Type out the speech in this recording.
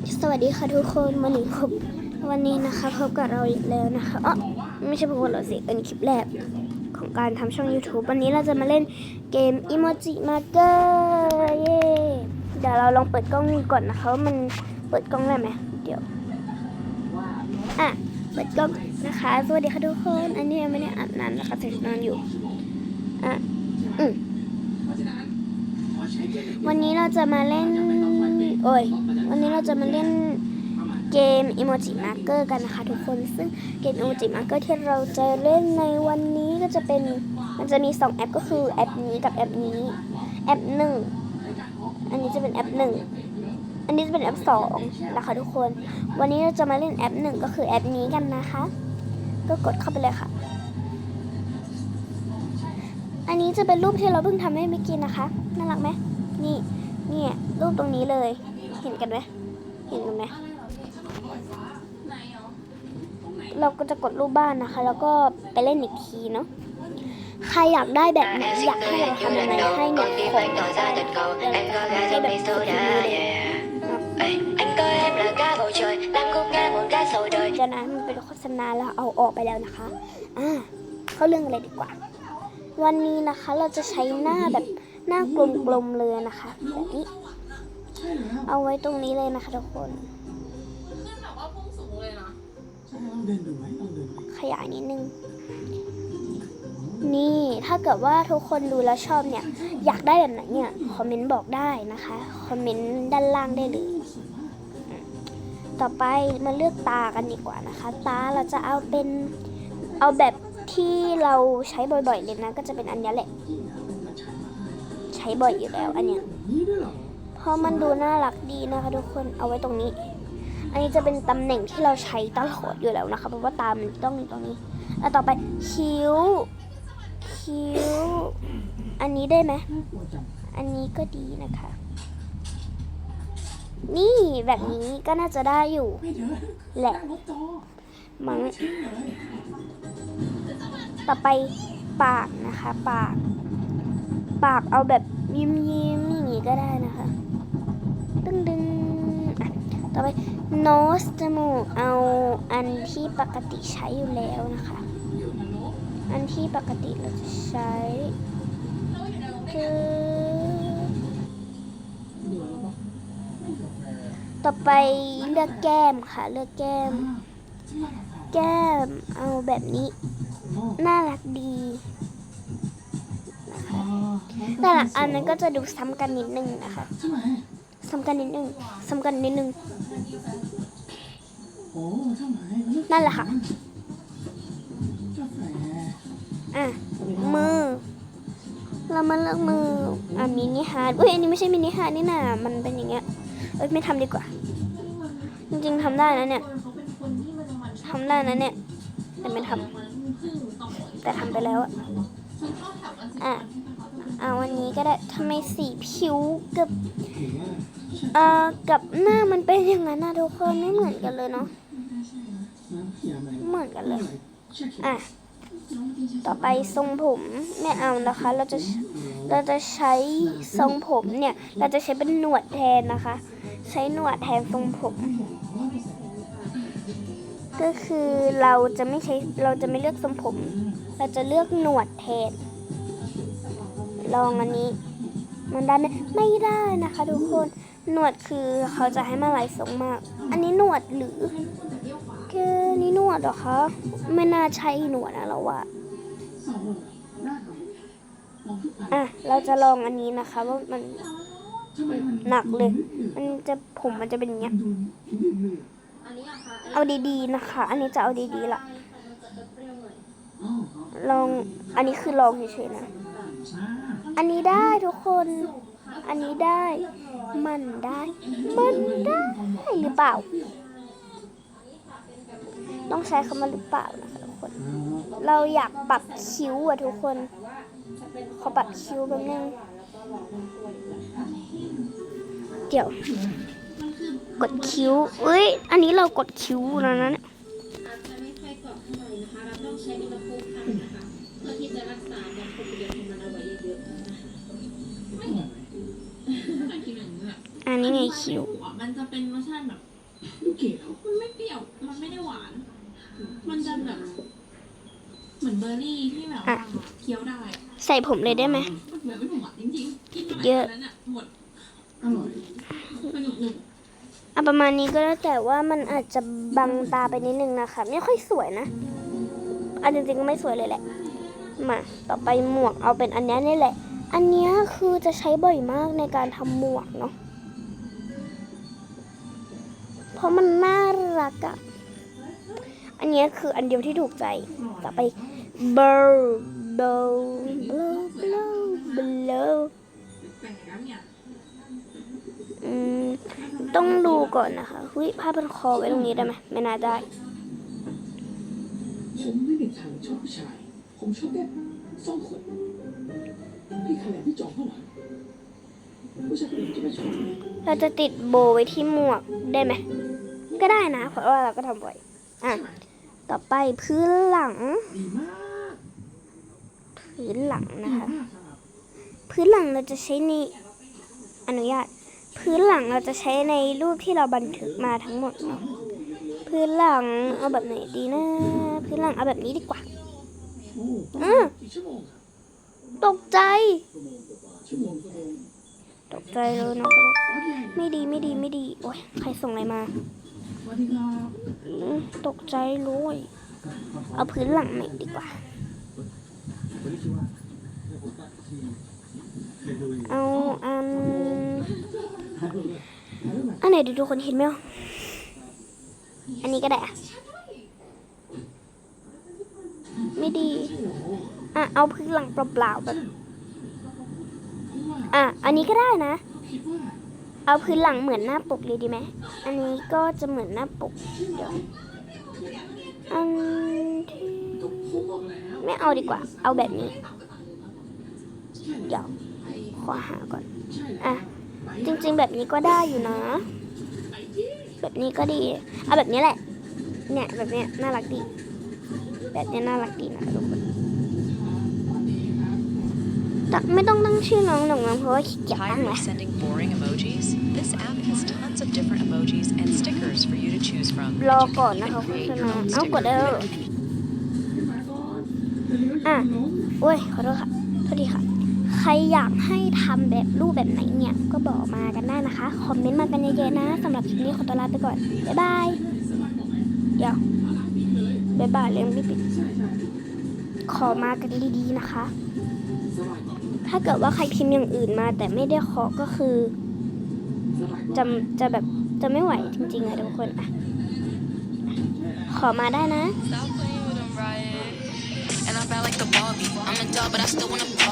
สวัสดีค่ะทุกคนวันนี้พบวันนี้นะคะพบกับเราอีกแล้วนะคะอ๋อไม่ใช่พบกับเราสิเป็นคลิปแรกของการทำช่อง YouTube วันนี้เราจะมาเล่นเกม Emoji Maker เย้เดี๋ยวเราลองเปิดกล้องก่อนนะคะว่ามันเปิดกล้องได้ไหมเดี๋ยวอะเปิดกล้องนะคะ สวัสดีค่ะทุกคน อันนี้ยังไม่ได้อาบน้ำนะคะใส่นอนอยู่อะอืมวันนี้เราจะมาเล่น โอ้ย วันนี้เราจะมาเล่นเกม Emoji marker กันนะคะทุกคนซึ่งเกม Emoji marker ที่เราจะเล่นในวันนี้ก็จะเป็นมันจะมี 2 แอปก็คือแอปนี้กับแอปนี้ แอปหนึ่งอันนี้จะเป็นแอปหนึ่งอันนี้จะเป็นแอปสองนะคะทุกคน วันนี้เราจะมาเล่นแอปหนึ่งก็คือแอปนี้กันนะคะ ก็กดเข้าไปเลยค่ะ อันนี้จะเป็นรูปที่เราเพิ่งทำให้เมื่อกี้นะคะน่ารักไหมนี่นี่รูปตรงนี้เลย เห็นกันไหมเห็นกันไหมเราก็จะกดรูปบ้านนะคะ แล้วก็ไปเล่นอีกทีเนาะใครอยากได้แบบไหนอยากให้เราทำอะไรให้เนี่ยขอได้นะเราจะทำให้แบบสุดมือเลย Anh coi em là cá bầu trời, đang ngút ngang một cái sầu đời จากนั้นมันเป็นโฆษณาแล้วเอาออกไปแล้วนะคะอ่าเข้าเรื่องอะไรดีกว่า วันนี้นะคะเราจะใช้หน้าแบบหน้ากลมๆเลยนะคะ แบบนี้ เอาไว้ตรงนี้เลยนะคะทุกคน ขึ้นแบบว่าพุ่งสูงเลยนะใช่ต้องเดินดูไหมต้องเดินดูขยายนิดนึง นี่ถ้าเกิดว่าทุกคนดูแล้วชอบเนี่ย อยากได้แบบไหนเนี่ยคอมเมนต์บอกได้นะคะ คอมเมนต์ด้านล่างได้เลยอืมต่อไปมาเลือกตากันดีกว่านะคะ ตาเราจะเอาเป็นเอาแบบที่เราใช้บ่อยๆเลยนะ ก็จะเป็นอันเนี้ยแหละ ใช้บ่อยอยู่แล้วอันเนี้ย นี่ด้วยเหรอ เพราะมันดูน่ารักดีนะคะทุกคนเอาไว้ตรงนี้ อันนี้จะเป็นตำแหน่งที่เราใช้ตลอดอยู่แล้วนะคะ เพราะว่าตามันต้องอยู่ตรงนี้แล้วต่อไปคิ้ว คิ้ว อันนี้ได้ไหมอันนี้ก็ดีนะคะ นี่แบบนี้ก็น่าจะได้อยู่แหละมั้งต่อไปปากนะคะ ปาก ปากเอาแบบยิ้มยิ้มอย่างนี้ก็ได้นะคะ ดึงดึงอะต่อไป nose จมูกเอาอันที่ปกติใช้อยู่แล้วนะคะ อันที่ปกติเราจะใช้คือต่อไปเลือกแก้มค่ะ เลือกแก้ม แก้มเอาแบบนี้ น่ารักดีแต่ละอันนั้นก็จะดูซ้ำกันนิดนึงนะคะ ใช่ไหมซ้ำกันนิดนึงซ้ำกันนิดนึงโอ้ใช่ไหมมัเลือกนั่นแหละค่ะกาแฟอะมือ เรามาเลือกมืออะมินิฮาร์ดอุ้ยอันนี้ไม่ใช่มินิฮาร์ดนี่น่ะมันเป็นอย่างเงี้ยเอ้ยไม่ทำดีกว่า จริงๆทำได้นะเนี่ยทำได้นะเนี่ยแต่ไม่ทำแต่ทำไปแล้วอะอะเอาวันนี้ก็ได้ทำไมสีผิวกับเอ่อกับหน้ามันเป็นอย่างนั้นนะทุกคนไม่เหมือนกันเลยเนาะเหมือนกันเลยอะต่อไปทรงผมไม่เอานะคะ เราจะเราจะใช้ทรงผมเนี่ย เราจะใช้เป็นหนวดแทนนะคะ ใช้หนวดแทนทรงผม ก็คือเราจะไม่ใช้เราจะไม่เลือกทรงผม เราจะเลือกหนวดแทน ลองอันนี้ มันได้ไหมไม่ได้นะคะ ทุกคนหนวดคือเขาจะให้มาหลายทรงมาก อันนี้หนวดหรือแค่นี้หนวดเหรอคะไม่น่าใช่หนวดนะเราว่าโอ้โหน่าดูลองทุกอันอะเราจะลองอันนี้นะคะ ว่ามันหนักเลย มันจะผมมันจะเป็นอย่างเงี้ยเอาดีๆนะคะ อันนี้จะเอาดีๆละลอง อันนี้คือลองเฉยๆนะ อันนี้ได้ทุกคน อันนี้ได้ มันได้ มันได้หรือเปล่า ต้องใช้คำว่าหรือเปล่านะคะทุกคน เราอยากปรับคิ้วอะทุกคน ขอปรับคิ้วแป๊บนึง เดี๋ยว กดคิ้วเอ้ย อันนี้เรากดคิ้วแล้วนะเนี่ยอาจจะไม่ค่อยกรอบเท่าไหร่นะคะเราต้องใช้อุณหภูมิต่ำนะคะเพื่อที่จะรักษาแบบคงเดียวของมันเอาไว้เย อะๆนะคะไม่เหมือนไม่เหมือนที่หนึ่งอะอันนี้ไงคิ้วมันมันจะเป็นรสชาติแบบลูกเกดเหรอมันไม่เปรี้ยว มันไม่ได้หวาน มันจะแบบเหมือนเบอร์รี่ที่แบบว่าเคี้ยวได้อะใส่ผมเลยได้ไหมเหมือนไม่หวานจริงๆกินมาเยอะนนั้นอะหมดอร่อยสนุกหนุกเอาประมาณนี้ก็แล้วแต่ว่ามันอาจจะบังตาไปนิดนึงนะคะ ไม่ค่อยสวยนะอันจริงๆก็ไม่สวยเลยแหละ มาต่อไปหมวกเอาเป็นอันนี้นี่แหละ อันนี้คือจะใช้บ่อยมากในการทำหมวกเนาะเพราะมันน่ารักอะอันนี้คืออันเดียวที่ถูกใจ ต่อไปเบลเบลเบลเบลเบลแปลกแล้วเนี่ยอืมต้องดูก่อนนะคะหุ้ยผ้าพันคอไว้ตรงนี้ได้ไหมไม่น่าได้ผมไม่มีทางชอบชาย ผมชอบแค่สองคนพี่คะแนนพี่จอมเข้าหลังผู้ชายคนอื่นจะไม่ชอบเราจะติดโบว์ไว้ที่หมวกได้ไหมก็ได้นะ เพราะว่าเราก็ทำบ่อยอะต่อไปพื้นหลัง ดีมากพื้นหลังดีนะคะ มากครับพื้นหลังเราจะใช้ในอนุญาต พื้นหลังเราจะใช้ในรูปที่เราบันทึกมาทั้งหมดเนาะพื้นหลังเอาแบบไหนดีนะ พื้นหลังเอาแบบนี้ดีกว่าโอ้อืมกี่ชั่วโตกใจ ตกใจเลยนะโอเคไม่ดีไม่ดีไม่ดี โอ้ยใครส่งอะไรมาอืมตกใจเลยเอาพื้นหลังหนดีกว่า เอาอันอันไหนดีทุกคนเห็นไหมอันนี้ก็ได้อะ ไม่ดี อะ เอาพื้นหลังเปล่าๆแบบอะ อันนี้ก็ได้นะ เอาพื้นหลังเหมือนหน้าปกเลยดีไหม อันนี้ก็จะเหมือนหน้าปก เดี๋ยว อันที่ไม่เอาดีกว่า เอาแบบนี้ เดี๋ยว ขอหาก่อน อะ จริงๆแบบนี้ก็ได้อยู่นะ แบบนี้ก็ดี เอาแบบนี้แหละ เนี่ยแบบเนี้ยน่ารักดี แบบเนี้ยน่ารักดีนะทุกคนแต่ไม่ต้องตั้งชื่อน้องหรอกนะเพราะว่าขี้เกียจตั้ง Tired แห of ละ sending boring emojis? This app has tons of different emojis and stickers for you to choose from. รอ and you ก่อน can นะคะ even โฆษ create your ณา own เอากด sticker ได้แล้ว book. อะโอ้ยขอโทษค่ะโทษทีค่ะ ใครอยากให้ทำแบบรูปแบบไหนเนี่ย ก็บอกมากันได้นะคะ คอมเมนต์มากันเยอะๆนะสำหรับคลิปนี้ขอตัวลาไปก่อน บ๊ายบาย เดี๋ยว บ๊ายบายเลยไม่ปิดขอมากันดีๆนะคะ ถ้าเกิดว่าใครพิมพ์อย่างอื่นมา แต่ไม่ได้ขอก็คือจะจะแบบจะไม่ไหวจริงๆอะทุกคนอะขอมาได้นะ I'm a dog, but I still wanna party.